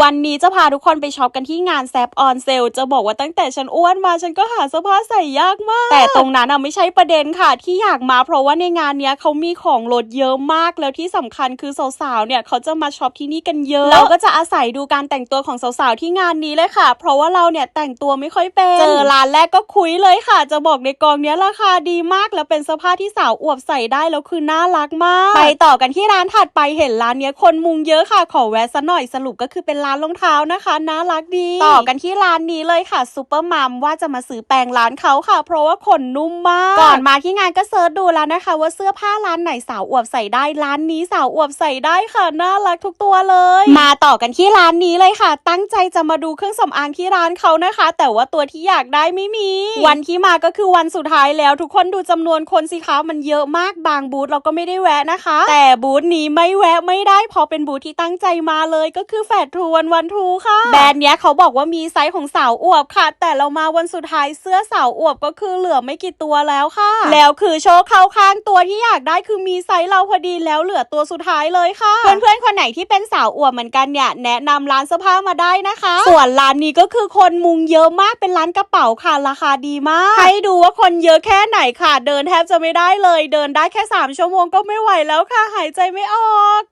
วันนี้จะพาทุกคนไปช็อปกันที่งานแซปออนเซลจะบอกว่าตั้งแต่ฉันอ้วนมาฉันก็หาเสื้อผ้าใส่ยากมาก แต่ตรงนั้นอะไม่ใช่ประเด็นค่ะ ที่อยากมาเพราะว่าในงานเนี้ยเขามีของลดเยอะมากแล้วที่สำคัญคือสาวๆเนี่ยเขาจะมาช็อปที่นี่กันเยอะเราก็จะอาศัยดูการแต่งตัวของสาวๆที่งานนี้เลยค่ะ เพราะว่าเราเนี่ยแต่งตัวไม่ค่อยเป็นเจอร้านแรกก็คุยเลยค่ะ จะบอกในกองเนี้ยราคาดีมากแล้วเป็นเสื้อผ้าที่สาวอวบใส่ได้แล้วคือน่ารักมาก ไปต่อกันที่ร้านถัดไปเห็นร้านเนี้ยคนมุงเยอะค่ะ ขอแวะซะหน่อยสรุปก็คือเป็นร้านรองเท้านะคะน่ารักดี ต่อกันที่ร้านนี้เลยค่ะซูเปอร์มัมว่าจะมาซื้อแปรงร้านเขาค่ะ เพราะว่าขนนุ่มมาก ก่อนมาที่งานก็เซิร์ชดูแล้วนะคะ ว่าเสื้อผ้าร้านไหนสาวอวบใส่ได้ร้านนี้สาวอวบใส่ได้ค่ะน่ารักทุกตัวเลย มาต่อกันที่ร้านนี้เลยค่ะ ตั้งใจจะมาดูเครื่องสำอางที่ร้านเขานะคะ แต่ว่าตัวที่อยากได้ไม่มี วันที่มาก็คือวันสุดท้ายแล้วทุกคนดูจำนวนคนสิคะมันเยอะมากบางบูธเราก็ไม่ได้แวะนะคะ แต่บูธนี้ไม่แวะไม่ได้เพราะเป็นบูธที่ตั้งใจมาเลยก็คือแฟดทูวันวันทูค่ะ แบรนด์เนี้ยเขาบอกว่ามีไซส์ของสาวอวบค่ะ แต่เรามาวันสุดท้ายเสื้อสาวอวบก็คือเหลือไม่กี่ตัวแล้วค่ะ แล้วคือโชว์เข้าข้างตัวที่อยากได้คือมีไซส์เราพอดีแล้วเหลือตัวสุดท้ายเลยค่ะ เพื่อนๆคนไหนที่เป็นสาวอวบเหมือนกันเนี่ยแนะนำร้านเสื้อผ้ามาได้นะคะ ส่วนร้านนี้ก็คือคนมุงเยอะมากเป็นร้านกระเป๋าค่ะราคาดีมาก ให้ดูว่าคนเยอะแค่ไหนค่ะ เดินแทบจะไม่ได้เลย เดินได้แค่ 3 ชั่วโมงก็ไม่ไหวแล้วค่ะ หายใจไม่ออก